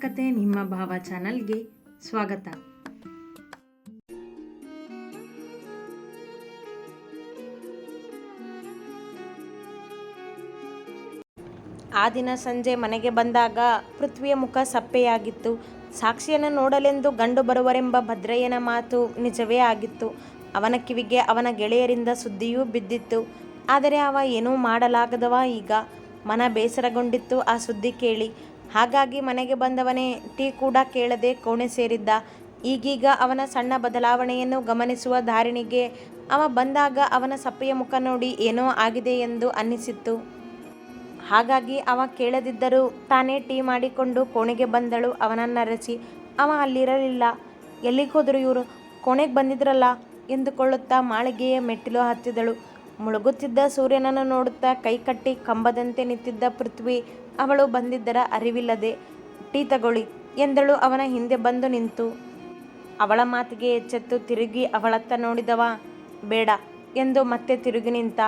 ಕತೆ ನಿಮ್ಮ ಭಾವ ಚಾನಲ್ಗೆ ಸ್ವಾಗತ. ಆ ದಿನ ಸಂಜೆ ಮನೆಗೆ ಬಂದಾಗ ಪೃಥ್ವಿಯ ಮುಖ ಸಪ್ಪೆಯಾಗಿತ್ತು. ಸಾಕ್ಷಿಯನ್ನು ನೋಡಲೆಂದು ಗಂಡು ಬರುವರೆಂಬ ಭದ್ರಯ್ಯನ ಮಾತು ನಿಜವೇ ಆಗಿತ್ತು. ಅವನ ಕಿವಿಗೆ ಅವನ ಗೆಳೆಯರಿಂದ ಸುದ್ದಿಯೂ ಬಿದ್ದಿತ್ತು. ಆದರೆ ಅವ ಏನೂ ಮಾಡಲಾಗದವ ಈಗ? ಮನ ಬೇಸರಗೊಂಡಿತ್ತು ಆ ಸುದ್ದಿ ಕೇಳಿ. ಹಾಗಾಗಿ ಮನೆಗೆ ಬಂದವನೇ ಟೀ ಕೂಡ ಕೇಳದೆ ಕೋಣೆ ಸೇರಿದ್ದ. ಈಗೀಗ ಅವನ ಸಣ್ಣ ಬದಲಾವಣೆಯನ್ನು ಗಮನಿಸುವ ಧಾರಿಣಿಗೆ ಅವ ಬಂದಾಗ ಅವನ ಸಪ್ಪೆಯ ಮುಖ ನೋಡಿ ಏನೋ ಆಗಿದೆ ಎಂದು ಅನ್ನಿಸಿತ್ತು. ಹಾಗಾಗಿ ಅವ ಕೇಳದಿದ್ದರೂ ತಾನೇ ಟೀ ಮಾಡಿಕೊಂಡು ಕೋಣೆಗೆ ಬಂದಳು ಅವನನ್ನರಸಿ ಅವ ಅಲ್ಲಿರಲಿಲ್ಲ. ಎಲ್ಲಿಗೆ ಹೋದರು ಇವರು? ಕೋಣೆಗೆ ಬಂದಿದ್ರಲ್ಲ? ಎಂದುಕೊಳ್ಳುತ್ತಾ ಮಾಳಿಗೆಯ ಮೆಟ್ಟಿಲು ಹತ್ತಿದಳು. ಮುಳುಗುತ್ತಿದ್ದ ಸೂರ್ಯನನ್ನು ನೋಡುತ್ತಾ ಕೈಕಟ್ಟಿ ಕಂಬದಂತೆ ನಿಂತಿದ್ದ ಪೃಥ್ವಿ ಅವಳು ಬಂದಿದ್ದರ ಅರಿವಿಲ್ಲದೆ, ಟೀ ತಗೊಳ್ಳಿ ಎಂದಳು ಅವನ ಹಿಂದೆ ಬಂದು ನಿಂತು. ಅವಳ ಮಾತಿಗೆ ಎಚ್ಚೆತ್ತು ತಿರುಗಿ ಅವಳತ್ತ ನೋಡಿದವ? ಬೇಡ ಎಂದು ಮತ್ತೆ ತಿರುಗಿ ನಿಂತ.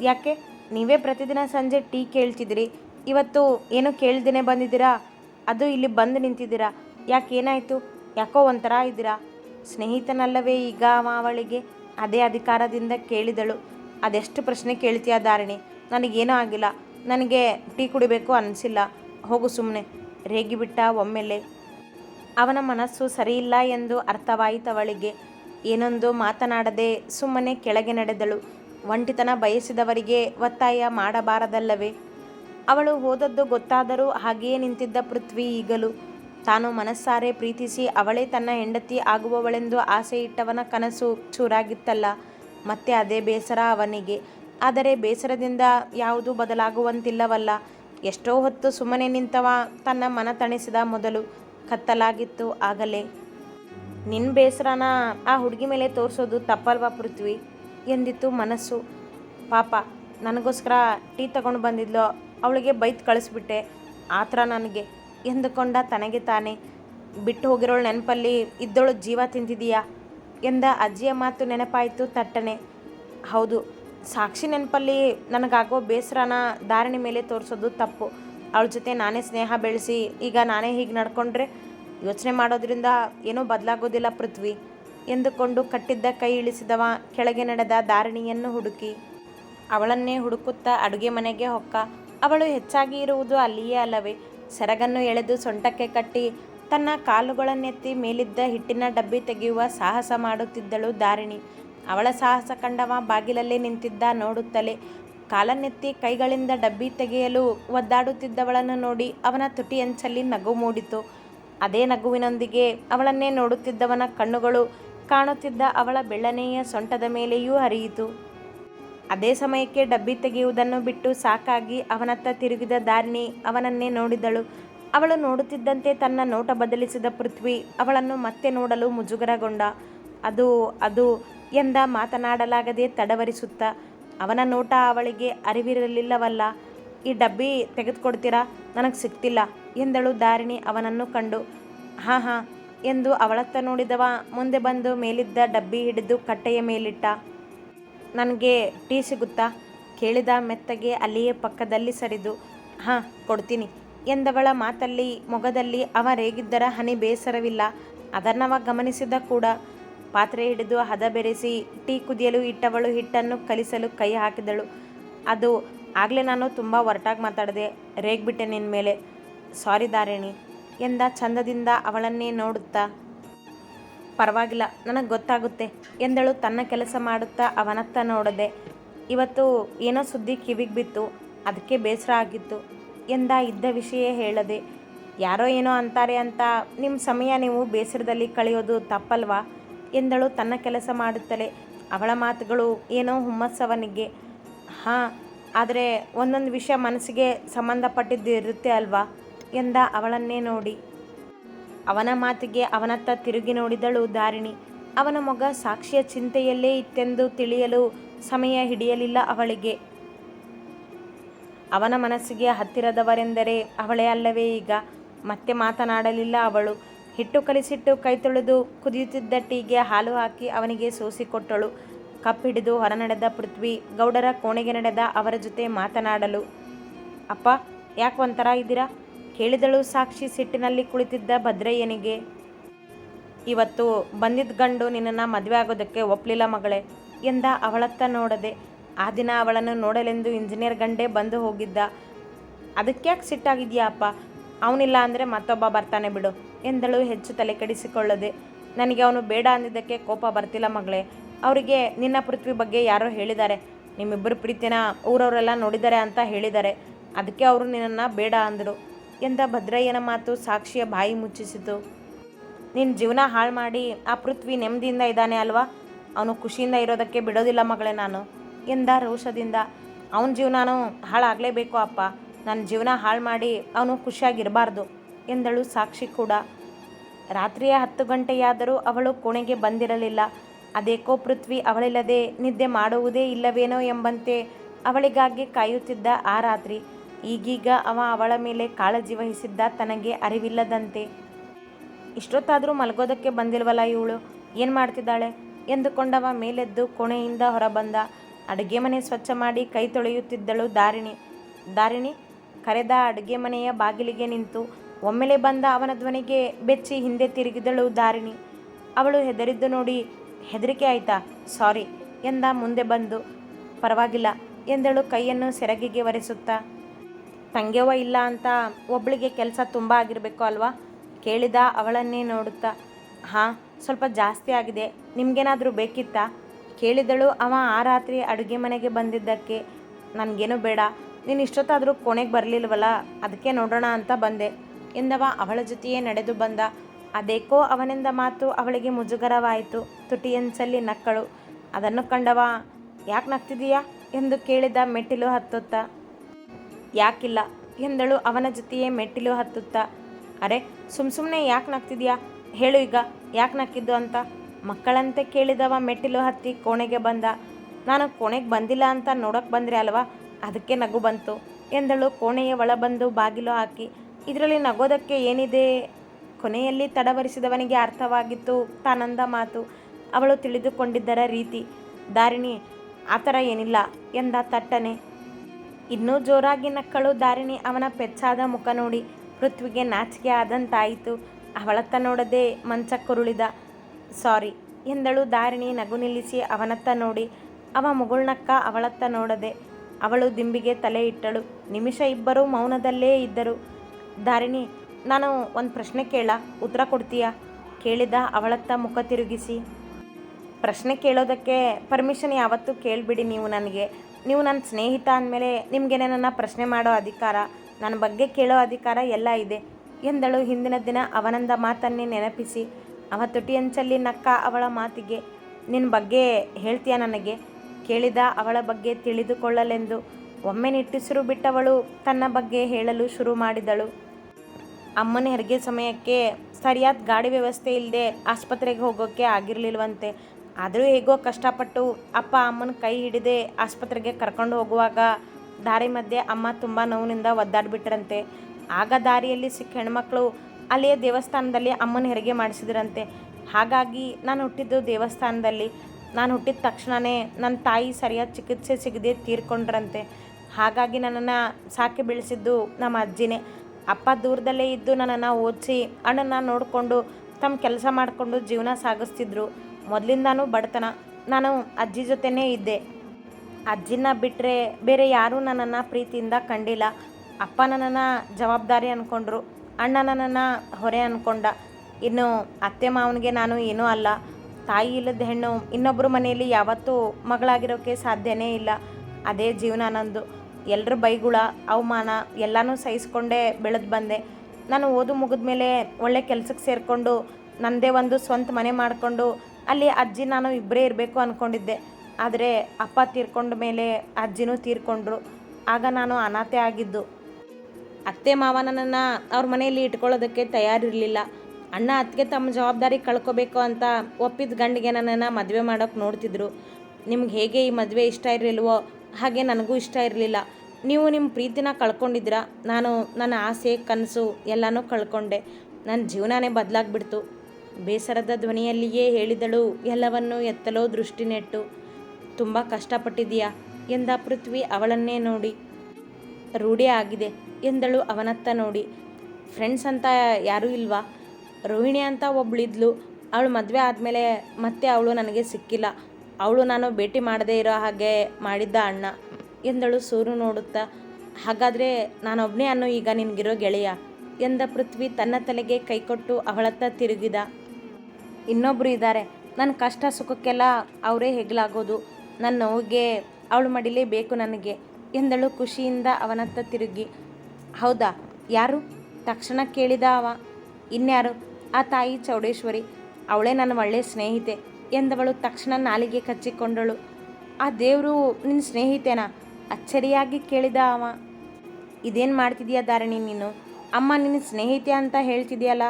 ಯಾಕೆ? ನೀವೇ ಪ್ರತಿದಿನ ಸಂಜೆ ಟೀ ಕೇಳ್ತಿದ್ದೀರಿ. ಇವತ್ತು ಏನು ಕೇಳ್ದೇನೆ ಬಂದಿದ್ದೀರಾ? ಅದು ಇಲ್ಲಿ ಬಂದು ನಿಂತಿದ್ದೀರಾ? ಯಾಕೆ ಏನಾಯಿತು? ಯಾಕೋ ಒಂಥರ ಇದ್ದೀರಾ? ಸ್ನೇಹಿತನಲ್ಲವೇ ಈಗ ಅವ ಅವಳಿಗೆ? ಅದೇ ಅಧಿಕಾರದಿಂದ ಕೇಳಿದಳು. ಅದೆಷ್ಟು ಪ್ರಶ್ನೆ ಕೇಳ್ತೀಯ ಧಾರಣೆ? ನನಗೇನೂ ಆಗಿಲ್ಲ. ನನಗೆ ಟೀ ಕುಡಿಬೇಕು ಅನಿಸಿಲ್ಲ. ಹೋಗು ಸುಮ್ಮನೆ ರೇಗಿಬಿಟ್ಟ ಒಮ್ಮೆಲೆ. ಅವನ ಮನಸ್ಸು ಸರಿಯಿಲ್ಲ ಎಂದು ಅರ್ಥವಾಯಿತವಳಿಗೆ ಏನೊಂದು ಮಾತನಾಡದೆ ಸುಮ್ಮನೆ ಕೆಳಗೆ ನಡೆದಳು. ಒಂಟಿತನ ಬಯಸಿದವರಿಗೆ ಒತ್ತಾಯ ಮಾಡಬಾರದಲ್ಲವೇ? ಅವಳು ಹೋದದ್ದು ಗೊತ್ತಾದರೂ ಹಾಗೆಯೇ ನಿಂತಿದ್ದ ಪೃಥ್ವಿ ಈಗಲೂ. ತಾನು ಮನಸ್ಸಾರೆ ಪ್ರೀತಿಸಿ ಅವಳೇ ತನ್ನ ಹೆಂಡತಿ ಆಗುವವಳೆಂದು ಆಸೆ ಇಟ್ಟವನ ಕನಸು ಚೂರಾಗಿತ್ತಲ್ಲ. ಮತ್ತೆ ಅದೇ ಬೇಸರ ಅವನಿಗೆ. ಆದರೆ ಬೇಸರದಿಂದ ಯಾವುದೂ ಬದಲಾಗುವಂತಿಲ್ಲವಲ್ಲ. ಎಷ್ಟೋ ಹೊತ್ತು ಸುಮ್ಮನೆ ನಿಂತವ ತನ್ನ ಮನ ತಣಿಸಿದ ಮೊದಲು ಕತ್ತಲಾಗಿತ್ತು ಆಗಲೇ. ನಿನ್ನ ಬೇಸರನ ಆ ಹುಡುಗಿ ಮೇಲೆ ತೋರಿಸೋದು ತಪ್ಪಲ್ವಾ ಪೃಥ್ವಿ? ಎಂದಿತ್ತು ಮನಸ್ಸು. ಪಾಪ, ನನಗೋಸ್ಕರ ಟೀ ತಗೊಂಡು ಬಂದಿದ್ಲು. ಅವಳಿಗೆ ಬೈತ್ ಕಳಿಸ್ಬಿಟ್ಟೆ. ಆ ಥರ ನನಗೆ. ಎಂದುಕೊಂಡ ತನಗೆ ತಾನೇ. ಬಿಟ್ಟು ಹೋಗಿರೋಳು ನೆನಪಲ್ಲಿ ಇದ್ದೋಳು ಜೀವ ತಿಂತಿದೀಯಾ ಎಂದ ಅಜ್ಜಿಯ ಮಾತು ನೆನಪಾಯಿತು ತಟ್ಟನೆ. ಹೌದು ಸಾಕ್ಷಿ ನೆನಪಲ್ಲಿ ನನಗಾಗೋ ಬೇಸರನ ಧಾರಣೆ ಮೇಲೆ ತೋರಿಸೋದು ತಪ್ಪು. ಅವಳ ಜೊತೆ ನಾನೇ ಸ್ನೇಹ ಬೆಳೆಸಿ, ಈಗ ನಾನೇ ಹೀಗೆ ನಡ್ಕೊಂಡ್ರೆ ಯೋಚನೆ ಮಾಡೋದ್ರಿಂದ ಏನೂ ಬದಲಾಗೋದಿಲ್ಲ ಪೃಥ್ವಿ ಎಂದುಕೊಂಡು ಕಟ್ಟಿದ್ದ ಕೈ ಇಳಿಸಿದವ, ಕೆಳಗೆ ನಡೆದ ಧಾರಣಿಯನ್ನು ಹುಡುಕಿ. ಅವಳನ್ನೇ ಹುಡುಕುತ್ತಾ ಅಡುಗೆ ಮನೆಗೆ ಹೊಕ್ಕ. ಅವಳು ಹೆಚ್ಚಾಗಿ ಇರುವುದು ಅಲ್ಲಿಯೇ ಅಲ್ಲವೇ. ಸೆರಗನ್ನು ಎಳೆದು ಸೊಂಟಕ್ಕೆ ಕಟ್ಟಿ, ತನ್ನ ಕಾಲುಗಳನ್ನೆತ್ತಿ ಮೇಲಿದ್ದ ಹಿಟ್ಟಿನ ಡಬ್ಬಿ ತೆಗೆಯುವ ಸಾಹಸ ಮಾಡುತ್ತಿದ್ದಳು ಧಾರಿಣಿ. ಅವಳ ಸಾಹಸ ಕಂಡವ ಬಾಗಿಲಲ್ಲೇ ನಿಂತಿದ್ದ ನೋಡುತ್ತಲೇ ಕಾಲನ್ನೆತ್ತಿ ಕೈಗಳಿಂದ ಡಬ್ಬಿ ತೆಗೆಯಲು ಒದ್ದಾಡುತ್ತಿದ್ದವಳನ್ನು ನೋಡಿ ಅವನ ತುಟಿಯಂಚಲ್ಲಿ ನಗು ಮೂಡಿತು. ಅದೇ ನಗುವಿನೊಂದಿಗೆ ಅವಳನ್ನೇ ನೋಡುತ್ತಿದ್ದವನ ಕಣ್ಣುಗಳು ಕಾಣುತ್ತಿದ್ದ ಅವಳ ಬೆಳ್ಳನೆಯ ಸೊಂಟದ ಮೇಲೆಯೂ ಹರಿಯಿತು. ಅದೇ ಸಮಯಕ್ಕೆ ಡಬ್ಬಿ ತೆಗೆಯುವುದನ್ನು ಬಿಟ್ಟು ಸಾಕಾಗಿ ಅವನತ್ತ ತಿರುಗಿದ ದಾರಿಣಿ ಅವನನ್ನೇ ನೋಡಿದಳು. ಅವಳು ನೋಡುತ್ತಿದ್ದಂತೆ ತನ್ನ ನೋಟ ಬದಲಿಸಿದ ಪೃಥ್ವಿ ಅವಳನ್ನು ಮತ್ತೆ ನೋಡಲು ಮುಜುಗರಗೊಂಡ. ಅದು ಅದು ಎಂದ ಮಾತನಾಡಲಾಗದೆ ತಡವರಿಸುತ್ತ, ಅವನ ನೋಟ ಅವಳಿಗೆ ಅರಿವಿರಲಿಲ್ಲವಲ್ಲ, ಈ ಡಬ್ಬಿ ತೆಗೆದುಕೊಡ್ತೀರಾ? ನನಗೆ ಸಿಗ್ತಿಲ್ಲ ಎಂದಳು ದಾರಿಣಿ ಅವನನ್ನು ಕಂಡು. ಹಾಂ ಹಾಂ ಎಂದು ಅವಳತ್ತ ನೋಡಿದವ ಮುಂದೆ ಬಂದು ಮೇಲಿದ್ದ ಡಬ್ಬಿ ಹಿಡಿದು ಕಟ್ಟೆಯ ಮೇಲಿಟ್ಟ. ನನಗೆ ಟೀ ಸಿಗುತ್ತಾ? ಕೇಳಿದ ಮೆತ್ತಗೆ ಅಲ್ಲಿಯೇ ಪಕ್ಕದಲ್ಲಿ ಸರಿದು. ಹಾಂ, ಕೊಡ್ತೀನಿ ಎಂದವಳ ಮಾತಲ್ಲಿ, ಮೊಗದಲ್ಲಿ ಅವ ರೇಗಿದ್ದರ ಹನಿ ಬೇಸರವಿಲ್ಲ. ಅದನ್ನವ ಗಮನಿಸಿದ ಕೂಡ ಪಾತ್ರೆ ಹಿಡಿದು ಹದ ಬೆರೆಸಿ ಟೀ ಕುದಿಯಲು ಇಟ್ಟವಳು ಹಿಟ್ಟನ್ನು ಕಲಿಸಲು ಕೈ ಹಾಕಿದಳು. ಅದು ಆಗಲೇ ನಾನು ತುಂಬ ಒರಟಾಗಿ ಮಾತಾಡಿದೆ, ರೇಗ್ಬಿಟ್ಟೆ ನಿನ್ನ ಮೇಲೆ. ಸಾರಿ ದಾರಿಣಿ, ಎಂದ ಚಂದದಿಂದ ಅವಳನ್ನೇ ನೋಡುತ್ತಾ? ಪರವಾಗಿಲ್ಲ, ನನಗೆ ಗೊತ್ತಾಗುತ್ತೆ, ಎಂದಳು ತನ್ನ ಕೆಲಸ ಮಾಡುತ್ತಾ ಅವನತ್ತ ನೋಡದೆ. ಇವತ್ತು ಏನೋ ಸುದ್ದಿ ಕಿವಿಗೆ ಬಿತ್ತು ಅದಕ್ಕೆ ಬೇಸರ ಆಗಿತ್ತು. ಎಂದ ಇದ್ದ ವಿಷಯ ಹೇಳದೆ, ಯಾರೋ ಏನೋ ಅಂತಾರೆ ಅಂತ ನಿಮ್ಮ ಸಮಯ ನೀವು ಬೇಸರದಲ್ಲಿ ಕಳೆಯೋದು ತಪ್ಪಲ್ವಾ? ಎಂದಳು ತನ್ನ ಕೆಲಸ ಮಾಡುತ್ತಲೇ. ಅವಳ ಮಾತುಗಳು ಏನೋ ಹುಮ್ಮಸ್ಸವನಿಗೆ. ಹಾಂ, ಆದರೆ ಒಂದೊಂದು ವಿಷಯ ಮನಸ್ಸಿಗೆ ಸಂಬಂಧಪಟ್ಟಿದ್ದು ಇರುತ್ತೆ ಅಲ್ವಾ? ಎಂದ ಅವಳನ್ನೇ ನೋಡಿ. ಅವನ ಮಾತಿಗೆ ಅವನತ್ತ ತಿರುಗಿ ನೋಡಿದಳು ದಾರಿಣಿ ಅವನ ಮಗ ಸಾಕ್ಷಿಯ ಚಿಂತೆಯಲ್ಲೇ ಇತ್ತೆಂದು ತಿಳಿಯಲು ಸಮಯ ಹಿಡಿಯಲಿಲ್ಲ ಅವಳಿಗೆ. ಅವನ ಮನಸ್ಸಿಗೆ ಹತ್ತಿರದವರೆಂದರೆ ಅವಳೇ ಅಲ್ಲವೇ ಈಗ? ಮತ್ತೆ ಮಾತನಾಡಲಿಲ್ಲ ಅವಳು. ಹಿಟ್ಟು ಕಲಿಸಿಟ್ಟು ಕೈ ತೊಳೆದು ಕುದಿಯುತ್ತಿದ್ದ ಟೀಗೆ ಹಾಲು ಹಾಕಿ ಅವನಿಗೆ ಸೋಸಿಕೊಟ್ಟಳು ಕಪ್ ಹಿಡಿದು ಹೊರನಡೆದ ಪೃಥ್ವಿ ಗೌಡರ ಕೋಣೆಗೆ ನಡೆದ ಅವರ ಜೊತೆ ಮಾತನಾಡಲು, ಅಪ್ಪ, ಯಾಕೆ ಒಂಥರ ಇದ್ದೀರಾ? ಕೇಳಿದಳು ಸಾಕ್ಷಿ ಸಿಟ್ಟಿನಲ್ಲಿ ಕುಳಿತಿದ್ದ ಭದ್ರಯ್ಯನಿಗೆ, ಇವತ್ತು ಬಂದಿದ್ದ ಗಂಡು ನಿನ್ನನ್ನು ಮದುವೆ ಆಗೋದಕ್ಕೆ ಒಪ್ಪಲಿಲ್ಲ ಮಗಳೇ, ಎಂದ ಅವಳತ್ತ ನೋಡದೆ. ಆ ದಿನ ಅವಳನ್ನು ನೋಡಲೆಂದು ಇಂಜಿನಿಯರ್ ಗಂಡೇ ಬಂದು ಹೋಗಿದ್ದ. ಅದಕ್ಕೆ ಯಾಕೆ ಸಿಟ್ಟಾಗಿದೆಯಾ ಅಪ್ಪ? ಅವನಿಲ್ಲ ಅಂದರೆ ಮತ್ತೊಬ್ಬ ಬರ್ತಾನೆ ಬಿಡು. ಎಂದಳು ಹೆಚ್ಚು ತಲೆ ಕೆಡಿಸಿಕೊಳ್ಳದೆ. ನನಗೆ ಅವನು ಬೇಡ ಅಂದಿದ್ದಕ್ಕೆ ಕೋಪ ಬರ್ತಿಲ್ಲ ಮಗಳೇ. ಅವರಿಗೆ, ನಿನ್ನ ಪೃಥ್ವಿ ಬಗ್ಗೆ ಯಾರೋ ಹೇಳಿದ್ದಾರೆ. ನಿಮ್ಮಿಬ್ಬರು ಪ್ರೀತಿನ ಊರವರೆಲ್ಲ ನೋಡಿದ್ದಾರೆ ಅಂತ ಹೇಳಿದ್ದಾರೆ. ಅದಕ್ಕೆ ಅವರು ನಿನ್ನನ್ನು ಬೇಡ ಅಂದರು. ಎಂದ ಭದ್ರಯ್ಯನ ಮಾತು ಸಾಕ್ಷಿಯ ಬಾಯಿ ಮುಚ್ಚಿಸಿತು. ನಿನ್ನ ಜೀವನ ಹಾಳು ಮಾಡಿ ಆ ಪೃಥ್ವಿ ನೆಮ್ಮದಿಯಿಂದ ಇದ್ದಾನೆ ಅಲ್ವಾ? ಅವನು ಖುಷಿಯಿಂದ ಇರೋದಕ್ಕೆ ಬಿಡೋದಿಲ್ಲ ಮಗಳೇ ನಾನು. ಎಂದ ರೋಷದಿಂದ. ಅವನ ಜೀವನನೂ ಹಾಳಾಗಲೇಬೇಕು ಅಪ್ಪ. ನನ್ನ ಜೀವನ ಹಾಳು ಮಾಡಿ ಅವನು ಖುಷಿಯಾಗಿರಬಾರ್ದು ಎಂದಳು ಸಾಕ್ಷಿ ಕೂಡ. ರಾತ್ರಿಯ ಹತ್ತು ಗಂಟೆಯಾದರೂ ಅವಳು ಕೋಣೆಗೆ ಬಂದಿರಲಿಲ್ಲ. ಅದೇಕೋ ಪೃಥ್ವಿ ಅವಳಿಲ್ಲದೆ ನಿದ್ದೆ ಮಾಡುವುದೇ ಇಲ್ಲವೇನೋ ಎಂಬಂತೆ ಅವಳಿಗಾಗಿ ಕಾಯುತ್ತಿದ್ದ ಆ ರಾತ್ರಿ. ಈಗೀಗ ಅವ ಅವಳ ಮೇಲೆ ಕಾಳಜಿ ವಹಿಸಿದ್ದ ತನಗೆ ಅರಿವಿಲ್ಲದಂತೆ. ಇಷ್ಟೊತ್ತಾದರೂ ಮಲಗೋದಕ್ಕೆ ಬಂದಿಲ್ವಲ್ಲ ಇವಳು? ಏನು ಮಾಡ್ತಿದ್ದಾಳೆ? ಎಂದುಕೊಂಡವ ಮೇಲೆದ್ದು ಕೋಣೆಯಿಂದ ಹೊರಬಂದ. ಅಡುಗೆ ಮನೆ ಸ್ವಚ್ಛ ಮಾಡಿ ಕೈ ತೊಳೆಯುತ್ತಿದ್ದಳು ದಾರಿಣಿ. ದಾರಿಣಿ? ಕರೆದ ಅಡುಗೆ ಮನೆಯ ಬಾಗಿಲಿಗೆ ನಿಂತು ಒಮ್ಮೆಲೆ ಬಂದ ಅವನ ಧ್ವನಿಗೆ ಬೆಚ್ಚಿ ಹಿಂದೆ ತಿರುಗಿದಳು ದಾರಿಣಿ ಅವಳು ಹೆದರಿದ್ದು ನೋಡಿ, ಹೆದರಿಕೆ ಆಯ್ತಾ? ಸಾರಿ, ಎಂದ ಮುಂದೆ ಬಂದು. ಪರವಾಗಿಲ್ಲ, ಎಂದಳು ಕೈಯನ್ನು ಸೆರಗಿಗೆ ಒರೆಸುತ್ತಾ. ತಂಗ್ಯವ್ವ ಇಲ್ಲ ಅಂತ ಒಬ್ಳಿಗೆ ಕೆಲಸ ತುಂಬ ಆಗಿರಬೇಕು ಅಲ್ವಾ? ಕೇಳಿದ ಅವಳನ್ನೇ ನೋಡುತ್ತಾ. ಹಾಂ, ಸ್ವಲ್ಪ ಜಾಸ್ತಿ ಆಗಿದೆ. ನಿಮಗೇನಾದರೂ ಬೇಕಿತ್ತಾ? ಕೇಳಿದಳು ಅವ ಆ ರಾತ್ರಿ ಅಡುಗೆ ಮನೆಗೆ ಬಂದಿದ್ದಕ್ಕೆ. ನನಗೇನು ಬೇಡ. ನೀನು ಇಷ್ಟೊತ್ತಾದರೂ ಕೋಣೆಗೆ ಬರಲಿಲ್ವಲ್ಲ ಅದಕ್ಕೆ ನೋಡೋಣ ಅಂತ ಬಂದೆ. ಎಂದವ ಅವಳ ಜೊತೆಯೇ ನಡೆದು ಬಂದ. ಅದೇಕೋ ಅವನಿಂದ ಮಾತು ಅವಳಿಗೆ ಮುಜುಗರವಾಯಿತು. ತುಟಿಯನ್ಸಲ್ಲಿ ನಕ್ಕಳು. ಅದನ್ನು ಕಂಡವ, ಯಾಕೆ ನಗ್ತಿದೀಯಾ? ಎಂದು ಕೇಳಿದ ಮೆಟ್ಟಿಲು ಹತ್ತುತ್ತಾ. ಯಾಕಿಲ್ಲ, ಎಂದಳು ಅವನ ಜೊತೆಯೇ ಮೆಟ್ಟಿಲು ಹತ್ತುತ್ತಾ. ಅರೆ, ಸುಮ್ ಸುಮ್ಮನೆ ಯಾಕೆ ನಗ್ತಿದೀಯಾ? ಹೇಳು ಈಗ, ಯಾಕೆ ನಕ್ಕಿದ್ದು ಅಂತ. ಮಕ್ಕಳಂತೆ ಕೇಳಿದವ ಮೆಟ್ಟಿಲು ಹತ್ತಿ ಕೋಣೆಗೆ ಬಂದ. ನಾನು ಕೋಣೆಗೆ ಬಂದಿಲ್ಲ ಅಂತ ನೋಡೋಕೆ ಬಂದ್ರೆ ಅಲ್ವಾ? ಅದಕ್ಕೆ ನಗು ಬಂತು. ಎಂದಳು. ಕೋಣೆಯ ಒಳ ಬಂದು ಬಾಗಿಲು ಹಾಕಿ. ಇದರಲ್ಲಿ ನಗೋದಕ್ಕೆ ಏನಿದೆ? ಕೊನೆಯಲ್ಲಿ ತಡವರಿಸಿದವನಿಗೆ ಅರ್ಥವಾಗಿತ್ತು ತಾನಂದ ಮಾತು. ಅವಳು ತಿಳಿದುಕೊಂಡಿದ್ದರ ರೀತಿ. ದಾರಿಣಿ, ಆ ಥರ ಏನಿಲ್ಲ ಎಂದ ತಟ್ಟನೆ. ಇನ್ನೂ ಜೋರಾಗಿ ನಕ್ಕಳು ದಾರಿಣಿ ಅವನ ಪೆಚ್ಚಾದ ಮುಖ ನೋಡಿ. ಪೃಥ್ವಿಗೆ ನಾಚಿಕೆ ಆದಂತಾಯಿತು. ಅವಳತ್ತ ನೋಡದೆ ಮಂಚಕ್ಕುರುಳಿದ ಸಾರಿ ಎಂದಳು. ದಾರಿಣಿ ನಗು ನಿಲ್ಲಿಸಿ ಅವನತ್ತ ನೋಡಿ. ಅವ ಮುಗುಳ್ನಕ್ಕ ಅವಳತ್ತ ನೋಡದೆ. ಅವಳು ದಿಂಬಿಗೆ ತಲೆ ಇಟ್ಟಳು. ನಿಮಿಷ ಇಬ್ಬರೂ ಮೌನದಲ್ಲೇ ಇದ್ದರು. ಧಾರಿಣಿ, ನಾನು ಒಂದು ಪ್ರಶ್ನೆ ಕೇಳ, ಉತ್ತರ ಕೊಡ್ತೀಯಾ? ಕೇಳಿದ ಅವಳತ್ತ ಮುಖ ತಿರುಗಿಸಿ. ಪ್ರಶ್ನೆ ಕೇಳೋದಕ್ಕೆ ಪರ್ಮಿಷನ್ ಯಾವತ್ತೂ ಕೇಳಿಬಿಡಿ ನೀವು ನನಗೆ. ನೀವು ನನ್ನ ಸ್ನೇಹಿತ ಅಂದಮೇಲೆ ನಿಮಗೆ ನನ್ನ ಪ್ರಶ್ನೆ ಮಾಡೋ ಅಧಿಕಾರ ನನ್ನ ಬಗ್ಗೆ ಕೇಳೋ ಅಧಿಕಾರ ಎಲ್ಲ ಇದೆ ಎಂದಳು. ಹಿಂದಿನ ದಿನ ಅವನಂದ ಮಾತನ್ನೇ ನೆನಪಿಸಿ ಅವ ತುಟಿಯಂಚಲ್ಲಿ ನಕ್ಕ ಅವಳ ಮಾತಿಗೆ ನಿನ್ನ ಬಗ್ಗೆ ಹೇಳ್ತೀಯಾ ನನಗೆ? ಕೇಳಿದ ಅವಳ ಬಗ್ಗೆ ತಿಳಿದುಕೊಳ್ಳಲೆಂದು ಒಮ್ಮೆ ನಿಟ್ಟುಸಿರು ಬಿಟ್ಟವಳು ತನ್ನ ಬಗ್ಗೆ ಹೇಳಲು ಶುರು ಮಾಡಿದಳು. ಅಮ್ಮನ ಹೆರಿಗೆ ಸಮಯಕ್ಕೆ ಸರಿಯಾದ ಗಾಡಿ ವ್ಯವಸ್ಥೆ ಇಲ್ಲದೆ ಆಸ್ಪತ್ರೆಗೆ ಹೋಗೋಕ್ಕೆ ಆಗಿರಲಿಲ್ವಂತೆ. ಆದರೂ ಹೇಗೋ ಕಷ್ಟಪಟ್ಟು ಅಪ್ಪ ಅಮ್ಮನ ಕೈ ಹಿಡಿದೆ ಆಸ್ಪತ್ರೆಗೆ ಕರ್ಕೊಂಡು ಹೋಗುವಾಗ ದಾರಿ ಮಧ್ಯೆ ಅಮ್ಮ ತುಂಬ ನೋವಿನಿಂದ ಒದ್ದಾಡಿಬಿಟ್ರಂತೆ. ಆಗ ದಾರಿಯಲ್ಲಿ ಸಿಕ್ಕ ಹೆಣ್ಮಕ್ಳು ಅಲ್ಲಿಯ ದೇವಸ್ಥಾನದಲ್ಲಿ ಅಮ್ಮನ ಹೆರಿಗೆ ಮಾಡಿಸಿದ್ರಂತೆ. ಹಾಗಾಗಿ ನಾನು ಹುಟ್ಟಿದ್ದು ದೇವಸ್ಥಾನದಲ್ಲಿ. ನಾನು ಹುಟ್ಟಿದ ತಕ್ಷಣವೇ ನನ್ನ ತಾಯಿ ಸರಿಯಾದ ಚಿಕಿತ್ಸೆ ಸಿಗದೆ ತೀರ್ಕೊಂಡ್ರಂತೆ. ಹಾಗಾಗಿ ನನ್ನನ್ನು ಸಾಕಿ ಬೆಳೆಸಿದ್ದು ನಮ್ಮ ಅಜ್ಜಿನೇ. ಅಪ್ಪ ದೂರದಲ್ಲೇ ಇದ್ದು ನನ್ನನ್ನು ಓದಿಸಿ ಅಣ್ಣನ ನೋಡಿಕೊಂಡು ತಮ್ಮ ಕೆಲಸ ಮಾಡಿಕೊಂಡು ಜೀವನ ಸಾಗಿಸ್ತಿದ್ರು. ಮೊದಲಿಂದನೂ ಬಡತನ. ನಾನು ಅಜ್ಜಿ ಜೊತೆನೇ ಇದ್ದೆ. ಅಜ್ಜಿನ ಬಿಟ್ಟರೆ ಬೇರೆ ಯಾರೂ ನನ್ನನ್ನು ಪ್ರೀತಿಯಿಂದ ಕಂಡಿಲ್ಲ. ಅಪ್ಪ ನನ್ನನ್ನು ಜವಾಬ್ದಾರಿ ಅಂದ್ಕೊಂಡ್ರು ಅಣ್ಣ ನನ್ನನ್ನು ಹೊರೆ ಅಂದ್ಕೊಂಡ ಇನ್ನು ಅತ್ತೆ ಮಾವನಿಗೆ ನಾನು ಏನೂ ಅಲ್ಲ. ತಾಯಿ ಇಲ್ಲದ ಹೆಣ್ಣು ಇನ್ನೊಬ್ಬರ ಮನೆಯಲ್ಲಿ ಯಾವತ್ತೂ ಮಗಳಾಗಿರೋಕ್ಕೆ ಸಾಧ್ಯನೇ ಇಲ್ಲ. ಅದೇ ಜೀವನ ನಂದು. ಎಲ್ಲರ ಬೈಗುಳ, ಅವಮಾನ ಎಲ್ಲನೂ ಸಹಿಸ್ಕೊಂಡೇ ಬೆಳೆದು ಬಂದೆ. ನಾನು ಓದು ಮುಗಿದ ಮೇಲೆ ಒಳ್ಳೆ ಕೆಲಸಕ್ಕೆ ಸೇರಿಕೊಂಡು ನನ್ನದೇ ಒಂದು ಸ್ವಂತ ಮನೆ ಮಾಡಿಕೊಂಡು ಅಲ್ಲಿ ಅಜ್ಜಿ ನಾನು ಇಬ್ಬರೇ ಇರಬೇಕು ಅಂದ್ಕೊಂಡಿದ್ದೆ ಆದರೆ ಅಪ್ಪ ತೀರ್ಕೊಂಡ ಮೇಲೆ ಅಜ್ಜಿನೂ ತೀರ್ಕೊಂಡ್ರು. ಆಗ ನಾನು ಅನಾಥೆ ಆಗಿದ್ದು. ಅತ್ತೆ ಮಾವ ನನ್ನನ್ನು ಅವ್ರ ಮನೆಯಲ್ಲಿ ಇಟ್ಕೊಳ್ಳೋದಕ್ಕೆ ತಯಾರಿರಲಿಲ್ಲ. ಅಣ್ಣ ಅತ್ತಿಗೆ ತಮ್ಮ ಜವಾಬ್ದಾರಿ ಕಳ್ಕೊಬೇಕು ಅಂತ ಒಪ್ಪಿದ ಗಂಡಿಗೆ ನನ್ನನ್ನು ಮದುವೆ ಮಾಡೋಕ್ಕೆ ನೋಡ್ತಿದ್ರು. ನಿಮ್ಗೆ ಹೇಗೆ ಈ ಮದುವೆ ಇಷ್ಟ ಇರಲಿಲ್ವೋ ಹಾಗೆ ನನಗೂ ಇಷ್ಟ ಇರಲಿಲ್ಲ. ನೀವು ನಿಮ್ಮ ಪ್ರೀತಿನ ಕಳ್ಕೊಂಡಿದ್ದೀರ? ನಾನು ನನ್ನ ಆಸೆ, ಕನಸು ಎಲ್ಲನೂ ಕಳ್ಕೊಂಡೆ. ನನ್ನ ಜೀವನನೇ ಬದಲಾಗ್ಬಿಡ್ತು. ಬೇಸರದ ಧ್ವನಿಯಲ್ಲಿಯೇ ಹೇಳಿದಳು, ಎಲ್ಲವನ್ನೂ ಎತ್ತಲೋ ದೃಷ್ಟಿ ನೆಟ್ಟು ತುಂಬ ಕಷ್ಟಪಟ್ಟಿದೀಯಾ ಎಂದ ಪೃಥ್ವಿ ಅವಳನ್ನೇ ನೋಡಿ. ರೂಢಿ ಆಗಿದೆ, ಎಂದಳು ಅವನತ್ತ ನೋಡಿ. ಫ್ರೆಂಡ್ಸ್ ಅಂತ ಯಾರೂ ಇಲ್ವಾ? ರೋಹಿಣಿ ಅಂತ ಒಬ್ಬಳಿದ್ಲು ಅವಳು ಮದುವೆ ಆದಮೇಲೆ ಮತ್ತೆ ಅವಳು ನನಗೆ ಸಿಕ್ಕಿಲ್ಲ. ಅವಳು ನಾನು ಭೇಟಿ ಮಾಡದೇ ಇರೋ ಹಾಗೆ ಮಾಡಿದ್ದ ಅಣ್ಣ. ಎಂದಳು ಸೂರು ನೋಡುತ್ತಾ, ಹಾಗಾದರೆ ನಾನೊಬ್ಬನೇ ಅನ್ನೋ ಈಗ ನಿನಗಿರೋ ಗೆಳೆಯ? ಎಂದ ಪೃಥ್ವಿ ತನ್ನ ತಲೆಗೆ ಕೈಕೊಟ್ಟು ಅವಳತ್ತ ತಿರುಗಿದ. ಇನ್ನೊಬ್ಬರು ಇದ್ದಾರೆ ನನ್ನ ಕಷ್ಟ ಸುಖಕ್ಕೆಲ್ಲ ಅವರೇ ಹೆಗಲಾಗೋದು. ನನ್ನ ನೋವಿಗೆ ಅವಳು ಮಡಿಲೇ ಬೇಕು ನನಗೆ. ಎಂದಳು ಖುಷಿಯಿಂದ ಅವನತ್ತ ತಿರುಗಿ. ಹೌದಾ? ಯಾರು? ತಕ್ಷಣ ಕೇಳಿದ ಅವ. ಇನ್ಯಾರು? ಆ ತಾಯಿ ಚೌಡೇಶ್ವರಿ, ಅವಳೇ ನನ್ನ ಒಳ್ಳೆಯ ಸ್ನೇಹಿತೆ ಎಂದವಳು ತಕ್ಷಣ ನಾಲಿಗೆ ಕಚ್ಚಿಕೊಂಡಳು. ಆ ದೇವರು ನಿನ್ನ ಸ್ನೇಹಿತೆನಾ? ಅಚ್ಚರಿಯಾಗಿ ಕೇಳಿದ ಅವ. ಇದೇನು ಮಾಡ್ತಿದೀಯ ಧಾರಣಿ ನೀನು? ಅಮ್ಮ ನಿನ್ನ ಸ್ನೇಹಿತೆ ಅಂತ ಹೇಳ್ತಿದೆಯಲ್ಲ,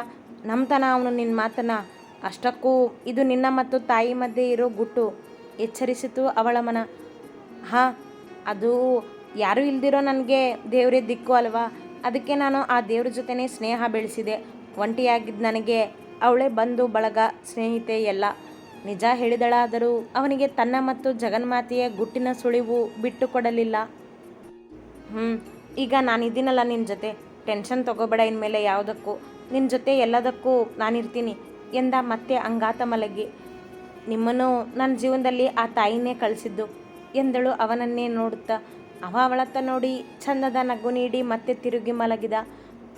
ನಂಬ್ತಾನ ಅವನು ನಿನ್ನ ಮಾತನ್ನ? ಅಷ್ಟಕ್ಕೂ ಇದು ನಿನ್ನ ಮತ್ತು ತಾಯಿ ಮಧ್ಯೆ ಇರೋ ಗುಟ್ಟು ಎಚ್ಚರಿಸಿತು ಅವಳ ಮನ. ಹಾಂ, ಅದು ಯಾರೂ ಇಲ್ದಿರೋ ನನಗೆ ದೇವರೇ ದಿಕ್ಕು ಅಲ್ವಾ? ಅದಕ್ಕೆ ನಾನು ಆ ದೇವ್ರ ಜೊತೆನೇ ಸ್ನೇಹ ಬೆಳೆಸಿದೆ. ಒಂಟಿಯಾಗಿದ್ದ ನನಗೆ, ಅವಳೇ ಬಂದು ಬಳಗ ಸ್ನೇಹಿತೆ ಎಲ್ಲ. ನಿಜ ಹೇಳಿದಳಾದರೂ ಅವನಿಗೆ ತನ್ನ ಮತ್ತು ಜಗನ್ಮಾತೆಯ ಗುಟ್ಟಿನ ಸುಳಿವು ಬಿಟ್ಟು ಕೊಡಲಿಲ್ಲ. ಹ್ಞೂ ಈಗ ನಾನಿದ್ದೀನಲ್ಲ ನಿನ್ನ ಜೊತೆ. ಟೆನ್ಷನ್ ತಗೋಬೇಡ ಇನ್ಮೇಲೆ ಯಾವುದಕ್ಕೂ. ನಿನ್ನ ಜೊತೆ ಎಲ್ಲದಕ್ಕೂ ನಾನಿರ್ತೀನಿ ಎಂದ ಮತ್ತೆ ಅಂಗಾತ ಮಲಗಿ. ನಿಮ್ಮನ್ನು ನನ್ನ ಜೀವನದಲ್ಲಿ ಆ ತಾಯಿನೇ ಕಳಿಸಿದ್ದು ಎಂದಳು ಅವನನ್ನೇ ನೋಡುತ್ತಾ. ಅವ ಅವಳತ್ತ ನೋಡಿ ಚಂದದ ನಗು ನೀಡಿ ಮತ್ತೆ ತಿರುಗಿ ಮಲಗಿದ.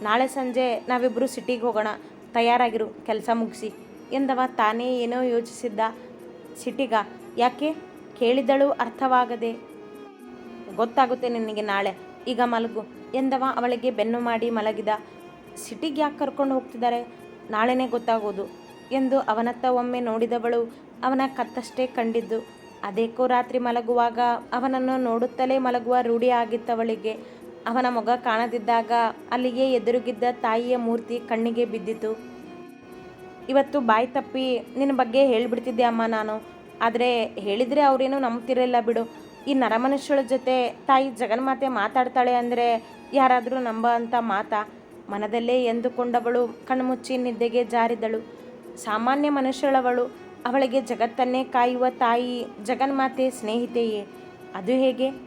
ನಾಳೆ ಸಂಜೆ ನಾವಿಬ್ಬರು ಸಿಟಿಗೆ ಹೋಗೋಣ. ತಯಾರಾಗಿರು, ಕೆಲಸ ಮುಗಿಸಿ. ಎಂದವ ತಾನೇ ಏನೋ ಯೋಚಿಸಿದ್ದ ಸಿಟಿಗ. ಯಾಕೆ? ಕೇಳಿದಳು ಅರ್ಥವಾಗದೆ. ಗೊತ್ತಾಗುತ್ತೆ ನಿನಗೆ ನಾಳೆ. ಈಗ ಮಲಗು ಎಂದವ ಅವಳಿಗೆ ಬೆನ್ನು ಮಾಡಿ ಮಲಗಿದ. ಸಿಟಿಗೆ ಯಾಕೆ ಕರ್ಕೊಂಡು ಹೋಗ್ತಿದ್ದಾರೆ? ನಾಳೆನೇ ಗೊತ್ತಾಗೋದು ಎಂದು ಅವನತ್ತ ಒಮ್ಮೆ ನೋಡಿದವಳು ಅವನ ಕತ್ತಷ್ಟೇ ಕಂಡಿದ್ದು. ಅದೇಕೋ ರಾತ್ರಿ ಮಲಗುವಾಗ ಅವನನ್ನು ನೋಡುತ್ತಲೇ ಮಲಗುವ ರೂಢಿ ಆಗಿತ್ತವಳಿಗೆ. ಅವನ ಮಗ ಕಾಣದಿದ್ದಾಗ ಅಲ್ಲಿಗೆ ಎದುರುಗಿದ್ದ ತಾಯಿಯ ಮೂರ್ತಿ ಕಣ್ಣಿಗೆ ಬಿದ್ದಿತು. ಇವತ್ತು ಬಾಯಿ ತಪ್ಪಿ ನಿನ್ನ ಬಗ್ಗೆ ಹೇಳಿಬಿಡ್ತಿದ್ದೆ ಅಮ್ಮ ನಾನು. ಆದರೆ ಹೇಳಿದರೆ ಅವರೇನು ನಂಬ್ತಿರಲಿಲ್ಲ ಬಿಡು. ಈ ನರಮನುಷ್ಯಳ ಜೊತೆ ತಾಯಿ ಜಗನ್ಮಾತೆ ಮಾತಾಡ್ತಾಳೆ ಅಂದರೆ ಯಾರಾದರೂ ನಂಬ ಅಂತ ಮಾತಾ. ಮನದಲ್ಲೇ ಎಂದುಕೊಂಡವಳು ಕಣ್ಮುಚ್ಚಿ ನಿದ್ದೆಗೆ ಜಾರಿದಳು. ಸಾಮಾನ್ಯ ಮನುಷ್ಯಳವಳು. ಅವಳಿಗೆ ಜಗತ್ತನ್ನೇ ಕಾಯುವ ತಾಯಿ ಜಗನ್ಮಾತೆ ಸ್ನೇಹಿತೆಯೇ. ಅದು ಹೇಗೆ?